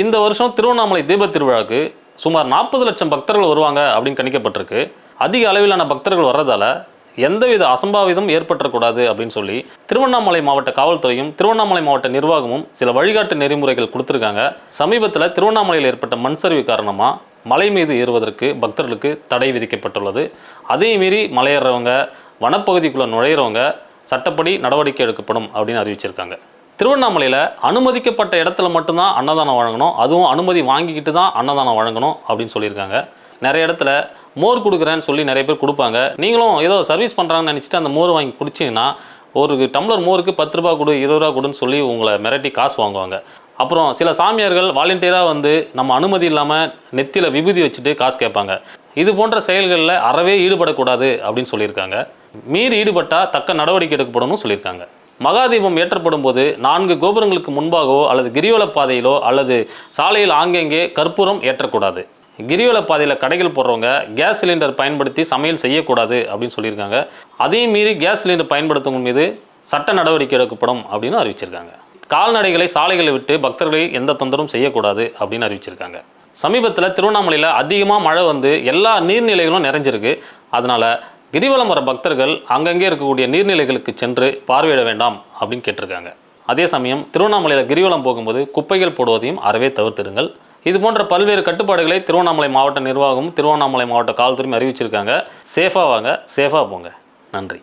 இந்த வருஷம் திருவண்ணாமலை தீபத் திருவிழாவுக்கு சுமார் நாற்பது லட்சம் பக்தர்கள் வருவாங்க அப்படின்னு கணிக்கப்பட்டிருக்கு. அதிக அளவிலான பக்தர்கள் வர்றதால எந்தவித அசம்பாவிதம் ஏற்பட்டக்கூடாது அப்படின்னு சொல்லி திருவண்ணாமலை மாவட்ட காவல்துறையும் திருவண்ணாமலை மாவட்ட நிர்வாகமும் சில வழிகாட்டு நெறிமுறைகள் கொடுத்துருக்காங்க. சமீபத்தில் திருவண்ணாமலையில் ஏற்பட்ட மண் சரிவு காரணமாக மலை மீது ஏறுவதற்கு பக்தர்களுக்கு தடை விதிக்கப்பட்டுள்ளது. அதே மீறி மலையேறவங்க வனப்பகுதிக்குள்ளே நுழையிறவங்க சட்டப்படி நடவடிக்கை எடுக்கப்படும் அப்படின்னு அறிவிச்சிருக்காங்க. திருவண்ணாமலையில் அனுமதிக்கப்பட்ட இடத்துல மட்டும்தான் அன்னதானம் வழங்கணும். அதுவும் அனுமதி வாங்கிக்கிட்டு தான் அன்னதானம் வழங்கணும் அப்படின்னு சொல்லியிருக்காங்க. நிறைய இடத்துல மோர் கொடுக்குறேன்னு சொல்லி நிறைய பேர் கொடுப்பாங்க. நீங்களும் ஏதோ சர்வீஸ் பண்ணுறாங்கன்னு நினச்சிட்டு அந்த மோர் வாங்கி குடிச்சிங்கன்னா ஒரு டம்ளர் மோருக்கு பத்து ரூபா கொடு இருபது ரூபா கொடுன்னு சொல்லி உங்களை மிரட்டி காசு வாங்குவாங்க. அப்புறம் சில சாமியார்கள் வாலண்டியராக வந்து நம்ம அனுமதி இல்லாமல் நெத்தியில் விபூதி வச்சுட்டு காசு கேட்பாங்க. இது போன்ற செயல்களில் அறவே ஈடுபடக்கூடாது அப்படின்னு சொல்லியிருக்காங்க. மீறி ஈடுபட்டால் தக்க நடவடிக்கை எடுக்கப்படணும்னு சொல்லியிருக்காங்க. மகாதீபம் ஏற்றப்படும் போது நான்கு கோபுரங்களுக்கு முன்பாகவோ அல்லது கிரிவல பாதையிலோ அல்லது சாலையில் ஆங்கெங்கே கற்பூரம் ஏற்றக்கூடாது. கிரிவல பாதையில் கடைகள் போடுறவங்க கேஸ் சிலிண்டர் பயன்படுத்தி சமையல் செய்யக்கூடாது அப்படின்னு சொல்லியிருக்காங்க. அதையும் மீறி கேஸ் சிலிண்டர் பயன்படுத்தவங்க மீது சட்ட நடவடிக்கை எடுக்கப்படும் அப்படின்னு அறிவிச்சிருக்காங்க. கால்நடைகளை சாலைகளை விட்டு பக்தர்களை எந்த தொந்தரவும் செய்யக்கூடாது அப்படின்னு அறிவிச்சிருக்காங்க. சமீபத்தில் திருவண்ணாமலையில் அதிகமாக மழை வந்து எல்லா நீர்நிலைகளும் நிறைஞ்சிருக்கு. அதனால் கிரிவலம் வர பக்தர்கள் அங்கங்கே இருக்கக்கூடிய நீர்நிலைகளுக்கு சென்று பார்வையிட வேண்டாம் அப்படின்னு கேட்டிருக்காங்க. அதே சமயம் திருவண்ணாமலையில் கிரிவலம் போகும்போது குப்பைகள் போடுவதையும் அறவே தவிர்த்திடுங்கள். இது போன்ற பல்வேறு கட்டுப்பாடுகளை திருவண்ணாமலை மாவட்ட நிர்வாகமும் திருவண்ணாமலை மாவட்ட காவல்துறையும் அறிவிச்சிருக்காங்க. சேஃபாக வாங்க சேஃபாக போங்க. நன்றி.